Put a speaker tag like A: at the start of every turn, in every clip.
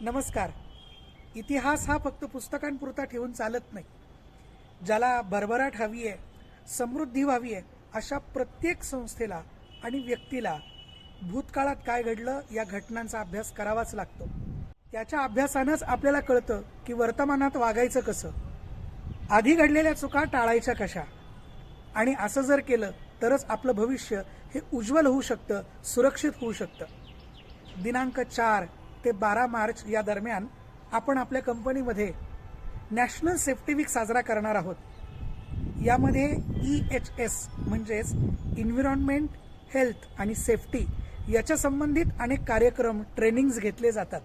A: नमस्कार. इतिहास हा फक्त पुस्तकांपुरता ठेवून चालत नाही. ज्याला भरभराट हवी आहे समृद्धी व्हावी आहे अशा प्रत्येक संस्थेला आणि व्यक्तीला भूतकाळात काय घडलं या घटनांचा अभ्यास करावाच लागतो. त्याच्या अभ्यासानंच आपल्याला कळतं की वर्तमानात वागायचं कसं. आधी घडलेल्या चुका टाळायच्या कशा? आणि असं जर केलं तरच आपलं भविष्य हे उज्ज्वल होऊ शकतं सुरक्षित होऊ शकतं. दिनांक चार ते बारा मार्च या दरम्यान आपण आपल्या कंपनीमध्ये नॅशनल सेफ्टी वीक साजरा करणार आहोत. यामध्ये ई एच एस म्हणजेच इन्व्हिरॉन्मेंट हेल्थ आणि सेफ्टी याच्या संबंधित अनेक कार्यक्रम ट्रेनिंग्ज घेतले जातात.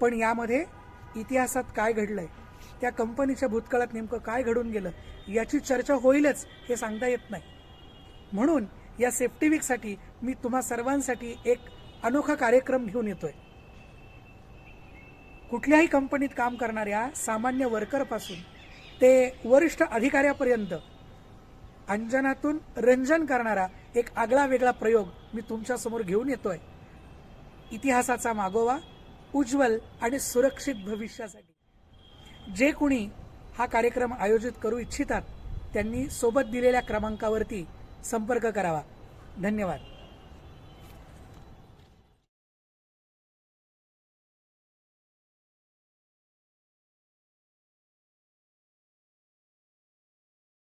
A: पण यामध्ये इतिहासात काय घडलंय त्या कंपनीच्या भूतकाळात नेमकं काय घडून गेलं याची चर्चा होईलच हे सांगता येत नाही. म्हणून या सेफ्टी वीकसाठी मी तुम्हा सर्वांसाठी एक अनोखा कार्यक्रम घेऊन येतोय. कुठल्याही कंपनीत काम करणाऱ्या सामान्य वर्करपासून ते वरिष्ठ अधिकाऱ्यापर्यंत अंजनातून रंजन करणारा एक आगळा वेगळा प्रयोग मी तुमच्यासमोर घेऊन येतोय. इतिहासाचा मागोवा उज्ज्वल आणि सुरक्षित भविष्यासाठी. जे कुणी हा कार्यक्रम आयोजित करू इच्छितात त्यांनी सोबत दिलेल्या क्रमांकावरती संपर्क करावा. धन्यवाद.